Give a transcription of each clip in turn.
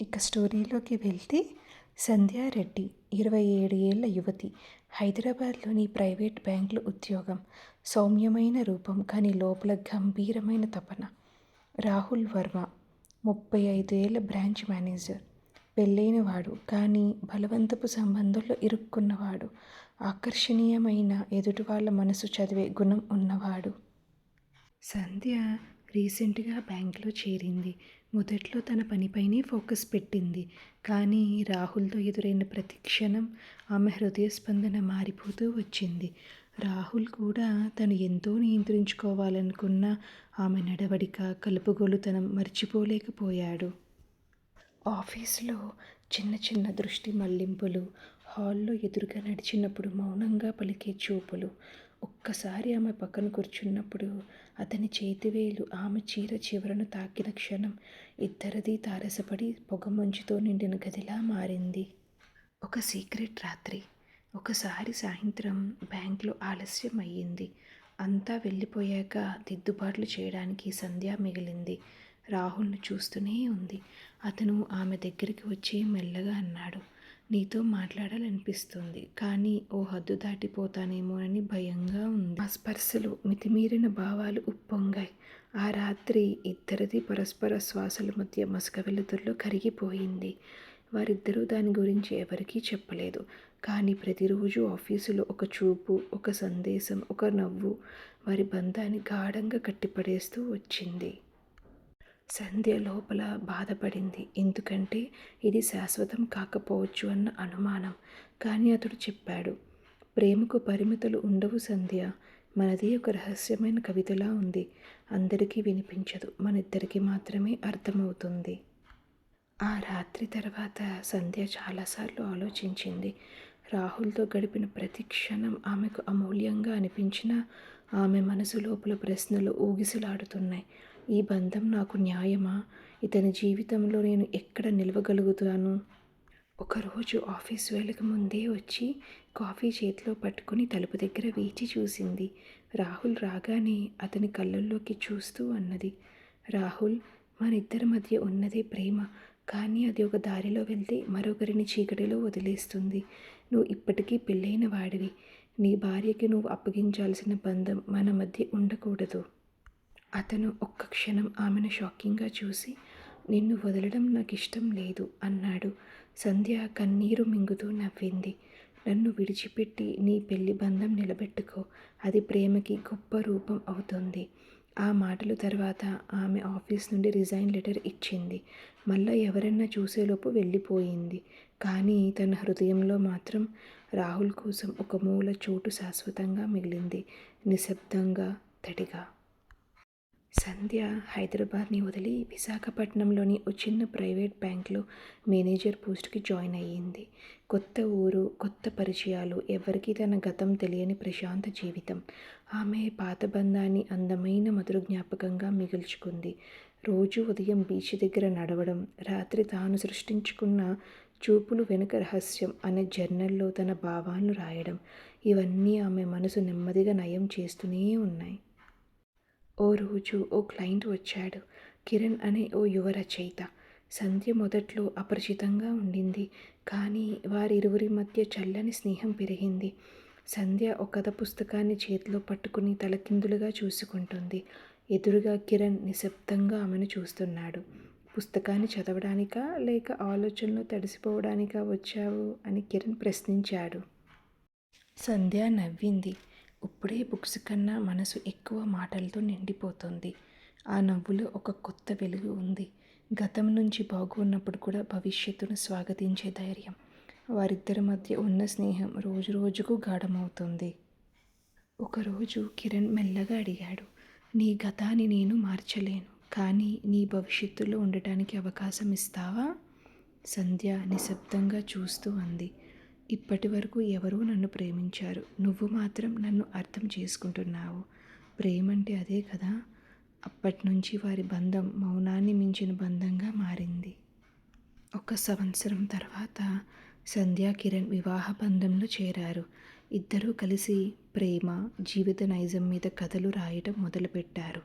ఇక స్టోరీలోకి వెళ్తే సంధ్యారెడ్డి ఇరవై ఏడు ఏళ్ళ యువతి హైదరాబాద్లోని ప్రైవేట్ బ్యాంకులో ఉద్యోగం సౌమ్యమైన రూపం కానీ లోపల గంభీరమైన తపన. రాహుల్ వర్మ ముప్పై ఐదు ఏళ్ళ బ్రాంచ్ మేనేజర్. పెళ్ళైనవాడు కానీ బలవంతపు సంబంధంలో ఇరుక్కున్నవాడు. ఆకర్షణీయమైన ఎదుటి వాళ్ళ మనసు చదివే గుణం ఉన్నవాడు. సంధ్య రీసెంట్గా బ్యాంక్లో చేరింది. మొదట్లో తన పనిపైనే ఫోకస్ పెట్టింది. కానీ రాహుల్తో ఎదురైన ప్రతి క్షణం ఆమె హృదయ స్పందన మారిపోతూ వచ్చింది. రాహుల్ కూడా తను ఎంతో నియంత్రించుకోవాలనుకున్న ఆమె నడవడిక కలుపుగోలుతనం మర్చిపోలేకపోయాడు. ఆఫీసులో చిన్న చిన్న దృష్టి మళ్ళింపులు హాల్లో ఎదురుగా నడిచినప్పుడు మౌనంగా పలికే చూపులు ఒక్కసారి ఆమె పక్కన కూర్చున్నప్పుడు అతని చేతివేలు ఆమె చీర చివరను తాకిన క్షణం ఇద్దరిది తారసపడి పొగమంచుతో నిండిన గదిలా మారింది. ఒక సీక్రెట్ రాత్రి ఒకసారి సాయంత్రం బ్యాంక్లో ఆలస్యం అయ్యింది అంతా వెళ్ళిపోయాక దిద్దుబాట్లు చేయడానికి సంధ్య మిగిలింది. రాహుల్ను చూస్తూనే ఉంది. అతను ఆమె దగ్గరికి వచ్చి మెల్లగా అన్నాడు నీతో మాట్లాడాలనిపిస్తుంది. కానీ ఓ హద్దు దాటిపోతానేమోనని భయంగా ఉంది. ఆ స్పర్శలు మితిమీరిన భావాలు ఉప్పొంగాయి. ఆ రాత్రి ఇద్దరిది పరస్పర శ్వాసల మధ్య మసక వెలుతురులో కరిగిపోయింది. వారిద్దరూ దాని గురించి ఎవరికీ చెప్పలేదు. కానీ ప్రతిరోజు ఆఫీసులో ఒక చూపు ఒక సందేశం ఒక నవ్వు వారి బంధాన్ని గాఢంగా కట్టిపడేస్తూ వచ్చింది. సంధ్య లోపల బాధపడింది. ఎందుకంటే ఇది శాశ్వతం కాకపోవచ్చు అన్న అనుమానం. కానీ అతడు చెప్పాడు ప్రేమకు పరిమితులు ఉండవు సంధ్య. మనది ఒక రహస్యమైన కవితలా ఉంది. అందరికీ వినిపించదు. మనిద్దరికి మాత్రమే అర్థమవుతుంది. ఆ రాత్రి తర్వాత సంధ్య చాలాసార్లు ఆలోచించింది. రాహుల్తో గడిపిన ప్రతి క్షణం ఆమెకు అమూల్యంగా అనిపించిన ఆమె మనసు లోపల ప్రశ్నలు ఊగిసలాడుతున్నాయి. ఈ బంధం నాకు న్యాయమా? ఇతని జీవితంలో నేను ఎక్కడ నిలవగలుగుతాను? ఒకరోజు ఆఫీస్ వేళకు ముందే వచ్చి కాఫీ చేతిలో పట్టుకుని తలుపు దగ్గర వేచి చూసింది. రాహుల్ రాగానే అతని కళ్ళల్లోకి చూస్తూ అన్నది. రాహుల్ మన ఇద్దరి మధ్య ఉన్నదే ప్రేమ కానీ అది ఒక దారిలో వెళ్తే మరొకరిని చీకటిలో వదిలేస్తుంది. నువ్వు ఇప్పటికీ పెళ్ళైన వాడివి. నీ భార్యకి నువ్వు అప్పగించాల్సిన బంధం మన మధ్య ఉండకూడదు. అతను ఒక్క క్షణం ఆమెను షాకింగ్గా చూసి నిన్ను వదలడం నాకు ఇష్టం లేదు అన్నాడు. సంధ్య కన్నీరు మింగుతూ నవ్వింది. నన్ను విడిచిపెట్టి నీ పెళ్ళి బంధం నిలబెట్టుకో. అది ప్రేమకి గొప్ప రూపం అవుతుంది. ఆ మాటలు తర్వాత ఆమె ఆఫీస్ నుండి రిజైన్ లెటర్ ఇచ్చింది. మళ్ళీ ఎవరన్నా చూసేలోపు వెళ్ళిపోయింది. కానీ తన హృదయంలో మాత్రం రాహుల్ కోసం ఒక మూల చోటు శాశ్వతంగా మిగిలింది. నిశ్శబ్దంగా తడిగా. సంధ్య హైదరాబాద్ని వదిలి విశాఖపట్నంలోని ఓ చిన్న ప్రైవేట్ బ్యాంక్లో మేనేజర్ పోస్ట్కి జాయిన్ అయ్యింది. కొత్త ఊరు కొత్త పరిచయాలు ఎవరికీ తన గతం తెలియని ప్రశాంత జీవితం. ఆమె పాత బంధాన్ని అందమైన మధుర జ్ఞాపకంగా మిగుల్చుకుంది. రోజు ఉదయం బీచ్ దగ్గర నడవడం రాత్రి తాను సృష్టించుకున్న చూపులు వెనుక రహస్యం అనే జర్నల్లో తన భావాలను రాయడం ఇవన్నీ ఆమె మనసు నెమ్మదిగా నయం చేస్తూనే ఉన్నాయి. ఓ రోజు ఓ క్లయింట్ వచ్చాడు. కిరణ్ అనే ఓ యువ రచయిత. సంధ్య మొదట్లో అపరిచితంగా ఉండింది. కానీ వారిరువురి మధ్య చల్లని స్నేహం పెరిగింది. సంధ్య ఒక కథ పుస్తకాన్ని చేతిలో పట్టుకుని తలకిందులుగా చూసుకుంటుంది. ఎదురుగా కిరణ్ నిశ్శబ్దంగా ఆమెను చూస్తున్నాడు. పుస్తకాన్ని చదవడానికా లేక ఆలోచనలో తడిసిపోవడానికా వచ్చావు? అని కిరణ్ ప్రశ్నించాడు. సంధ్య నవ్వింది. ఇప్పుడే బుక్స్ కన్నా మనసు ఎక్కువ మాటలతో నిండిపోతుంది. ఆ నవ్వులో ఒక కొత్త వెలుగు ఉంది. గతం నుంచి బాగున్నప్పుడు కూడా భవిష్యత్తును స్వాగతించే ధైర్యం. వారిద్దరి మధ్య ఉన్న స్నేహం రోజు రోజుకు గాఢమవుతుంది. ఒకరోజు కిరణ్ మెల్లగా అడిగాడు నీ గతాన్ని నేను మార్చలేను కానీ నీ భవిష్యత్తులో ఉండటానికి అవకాశం ఇస్తావా? సంధ్య నిశ్శబ్దంగా చూస్తూ అంది ఇప్పటి వరకు ఎవరో నన్ను ప్రేమించారు. నువ్వు మాత్రం నన్ను అర్థం చేసుకుంటున్నావు. ప్రేమ అంటే అదే కదా? అప్పటి నుంచి వారి బంధం మౌనాన్ని మించిన బంధంగా మారింది. ఒక సంవత్సరం తర్వాత సంధ్యా కిరణ్ వివాహ బంధంలో చేరారు. ఇద్దరూ కలిసి ప్రేమ జీవిత నైజం మీద కథలు రాయటం మొదలుపెట్టారు.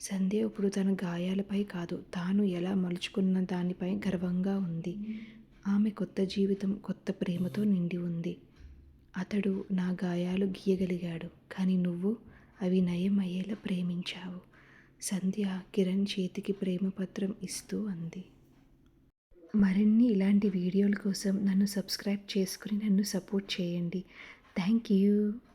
సంధ్య ఇప్పుడు తన గాయాలపై కాదు తాను ఎలా మలుచుకున్న దానిపై గర్వంగా ఉంది. ఆమె కొత్త జీవితం కొత్త ప్రేమతో నిండి ఉంది. అతడు నా గాయాలు గీయగలిగాడు కానీ నువ్వు అవి నయం అయ్యేలా ప్రేమించావు. సంధ్య కిరణ్ చేతికి ప్రేమ పత్రం ఇస్తూ అంది. మరిన్ని ఇలాంటి వీడియోల కోసం నన్ను సబ్స్క్రైబ్ చేసుకుని నన్ను సపోర్ట్ చేయండి. Thank you.